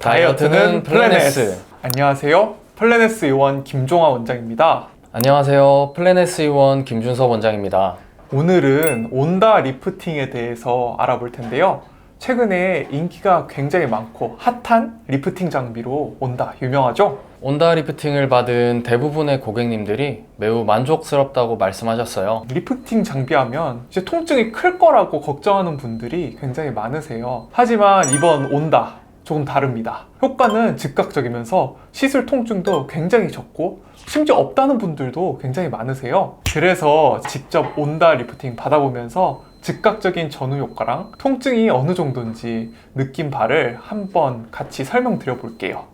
다이어트는 플래네스. 안녕하세요. 플래네스 요원 김종화 원장입니다. 안녕하세요. 플래네스 의원 김준섭 원장입니다. 오늘은 온다 리프팅에 대해서 알아볼 텐데요. 최근에 인기가 굉장히 많고 핫한 리프팅 장비로 온다 유명하죠? 온다 리프팅을 받은 대부분의 고객님들이 매우 만족스럽다고 말씀하셨어요. 리프팅 장비하면 이제 통증이 클 거라고 걱정하는 분들이 굉장히 많으세요. 하지만 이번 온다 조금 다릅니다. 효과는 즉각적이면서 시술 통증도 굉장히 적고 심지어 없다는 분들도 굉장히 많으세요. 그래서 직접 온다 리프팅 받아보면서 즉각적인 전후 효과랑 통증이 어느 정도인지 느낀 바를 한번 같이 설명드려 볼게요.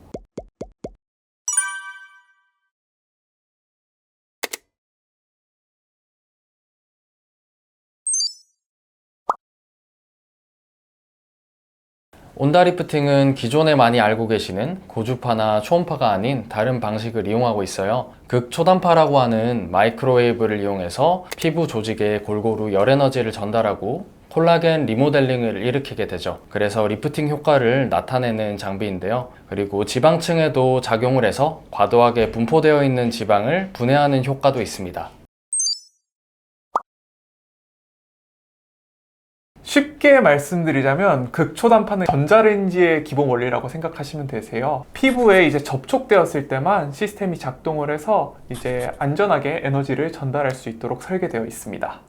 온다 리프팅은 기존에 많이 알고 계시는 고주파나 초음파가 아닌 다른 방식을 이용하고 있어요. 극초단파라고 하는 마이크로웨이브를 이용해서 피부 조직에 골고루 열 에너지를 전달하고 콜라겐 리모델링을 일으키게 되죠. 그래서 리프팅 효과를 나타내는 장비인데요. 그리고 지방층에도 작용을 해서 과도하게 분포되어 있는 지방을 분해하는 효과도 있습니다. 쉽게 말씀드리자면 극초단파는 전자레인지의 기본 원리라고 생각하시면 되세요. 피부에 이제 접촉되었을 때만 시스템이 작동을 해서 이제 안전하게 에너지를 전달할 수 있도록 설계되어 있습니다.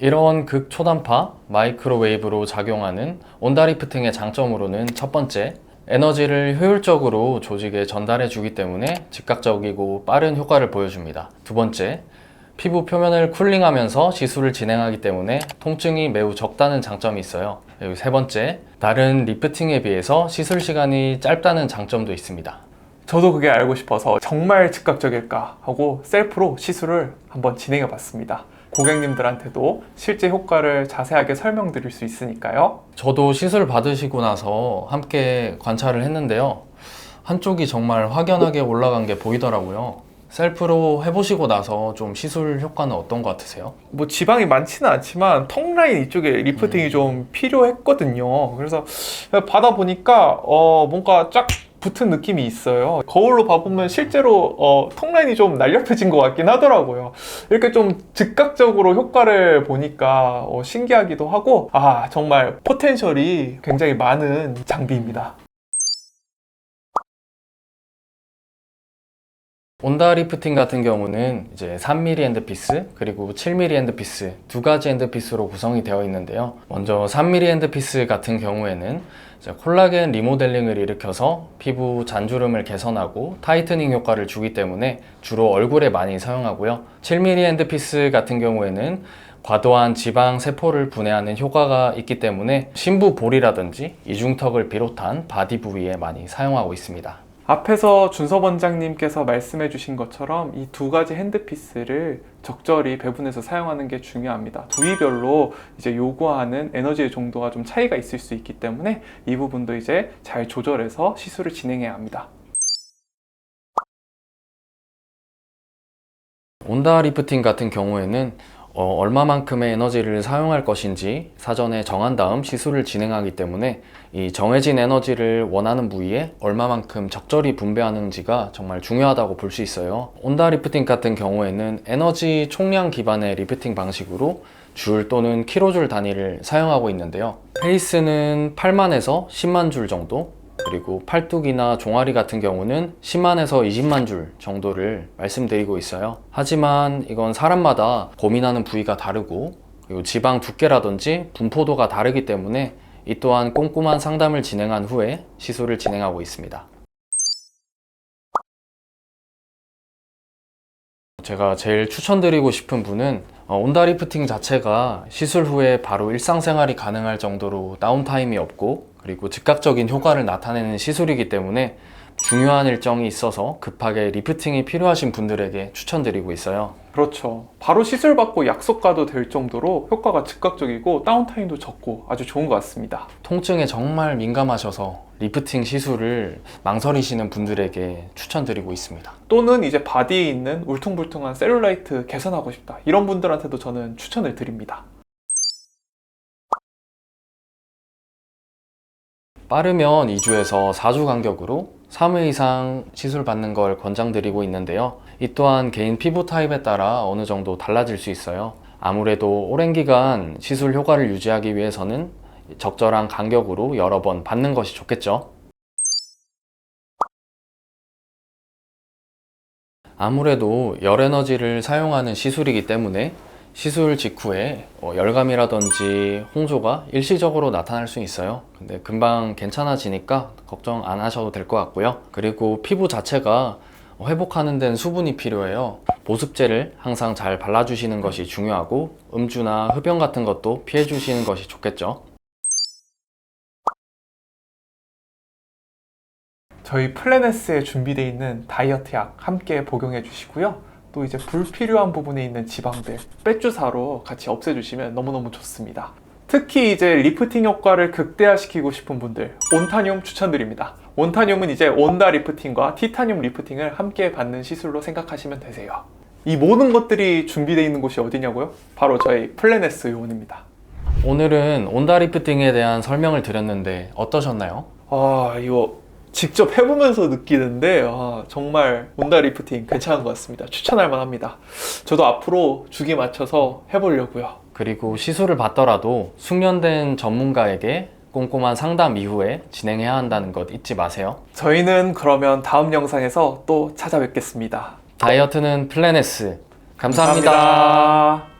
이런 극초단파 마이크로웨이브로 작용하는 온다리프팅의 장점으로는 첫 번째, 에너지를 효율적으로 조직에 전달해 주기 때문에 즉각적이고 빠른 효과를 보여줍니다. 두 번째, 피부 표면을 쿨링하면서 시술을 진행하기 때문에 통증이 매우 적다는 장점이 있어요. 그리고 세 번째, 다른 리프팅에 비해서 시술 시간이 짧다는 장점도 있습니다. 저도 그게 알고 싶어서 정말 즉각적일까 하고 셀프로 시술을 한번 진행해 봤습니다. 고객님들한테도 실제 효과를 자세하게 설명드릴 수 있으니까요. 저도 시술 받으시고 나서 함께 관찰을 했는데요. 한쪽이 정말 확연하게 올라간 게 보이더라고요. 셀프로 해보시고 나서 좀 시술 효과는 어떤 것 같으세요? 뭐 지방이 많지는 않지만 턱 라인 이쪽에 리프팅이 좀 필요했거든요. 그래서 받아 보니까 어 뭔가 쫙 붙은 느낌이 있어요. 거울로 봐보면 실제로 어, 턱 라인이 좀 날렵해진 것 같긴 하더라고요. 이렇게 좀 즉각적으로 효과를 보니까 어, 신기하기도 하고 아 정말 포텐셜이 굉장히 많은 장비입니다. 온다 리프팅 같은 경우는 이제 3mm 핸드피스 그리고 7mm 핸드피스 두 가지 핸드피스로 구성이 되어 있는데요. 먼저 3mm 핸드피스 같은 경우에는 콜라겐 리모델링을 일으켜서 피부 잔주름을 개선하고 타이트닝 효과를 주기 때문에 주로 얼굴에 많이 사용하고요. 7mm 핸드피스 같은 경우에는 과도한 지방 세포를 분해하는 효과가 있기 때문에 심부 볼이라든지 이중턱을 비롯한 바디 부위에 많이 사용하고 있습니다. 앞에서 준섭 원장님께서 말씀해 주신 것처럼 이 두 가지 핸드피스를 적절히 배분해서 사용하는 게 중요합니다. 부위별로 이제 요구하는 에너지의 정도가 좀 차이가 있을 수 있기 때문에 이 부분도 이제 잘 조절해서 시술을 진행해야 합니다. 온다 리프팅 같은 경우에는 어, 얼마만큼의 에너지를 사용할 것인지 사전에 정한 다음 시술을 진행하기 때문에 이 정해진 에너지를 원하는 부위에 얼마만큼 적절히 분배하는지가 정말 중요하다고 볼 수 있어요. 온다 리프팅 같은 경우에는 에너지 총량 기반의 리프팅 방식으로 줄 또는 킬로줄 단위를 사용하고 있는데요. 페이스는 8만에서 10만 줄 정도, 그리고 팔뚝이나 종아리 같은 경우는 10만에서 20만 줄 정도를 말씀드리고 있어요. 하지만 이건 사람마다 고민하는 부위가 다르고 그리고 지방 두께라든지 분포도가 다르기 때문에 이 또한 꼼꼼한 상담을 진행한 후에 시술을 진행하고 있습니다. 제가 제일 추천드리고 싶은 분은 어, 온다 리프팅 자체가 시술 후에 바로 일상생활이 가능할 정도로 다운타임이 없고 그리고 즉각적인 효과를 나타내는 시술이기 때문에 중요한 일정이 있어서 급하게 리프팅이 필요하신 분들에게 추천드리고 있어요. 그렇죠. 바로 시술 받고 약속 가도 될 정도로 효과가 즉각적이고 다운타임도 적고 아주 좋은 것 같습니다. 통증에 정말 민감하셔서 리프팅 시술을 망설이시는 분들에게 추천드리고 있습니다. 또는 이제 바디에 있는 울퉁불퉁한 셀룰라이트 개선하고 싶다. 이런 분들한테도 저는 추천을 드립니다. 빠르면 2주에서 4주 간격으로 3회 이상 시술 받는 걸 권장드리고 있는데요. 이 또한 개인 피부 타입에 따라 어느 정도 달라질 수 있어요. 아무래도 오랜 기간 시술 효과를 유지하기 위해서는 적절한 간격으로 여러 번 받는 것이 좋겠죠. 아무래도 열 에너지를 사용하는 시술이기 때문에 시술 직후에 어, 열감이라든지 홍조가 일시적으로 나타날 수 있어요. 근데 금방 괜찮아지니까 걱정 안 하셔도 될 것 같고요. 그리고 피부 자체가 회복하는 데는 수분이 필요해요. 보습제를 항상 잘 발라주시는 것이 중요하고 음주나 흡연 같은 것도 피해 주시는 것이 좋겠죠. 저희 플래네스에 준비되어 있는 다이어트 약 함께 복용해 주시고요. 또 이제 불필요한 부분에 있는 지방들 빼주사로 같이 없애주시면 너무너무 좋습니다. 특히 이제 리프팅 효과를 극대화시키고 싶은 분들 온타늄 추천드립니다. 온타늄은 이제 온다 리프팅과 티타늄 리프팅을 함께 받는 시술로 생각하시면 되세요. 이 모든 것들이 준비되어 있는 곳이 어디냐고요? 바로 저희 플래네스 요원입니다. 오늘은 온다 리프팅에 대한 설명을 드렸는데 어떠셨나요? 아 이거 직접 해보면서 느끼는데 아, 정말 온다 리프팅 괜찮은 것 같습니다. 추천할 만합니다. 저도 앞으로 주기 맞춰서 해보려고요. 그리고 시술을 받더라도 숙련된 전문가에게 꼼꼼한 상담 이후에 진행해야 한다는 것 잊지 마세요. 저희는 그러면 다음 영상에서 또 찾아뵙겠습니다. 다이어트는 플래네스. 감사합니다. 감사합니다.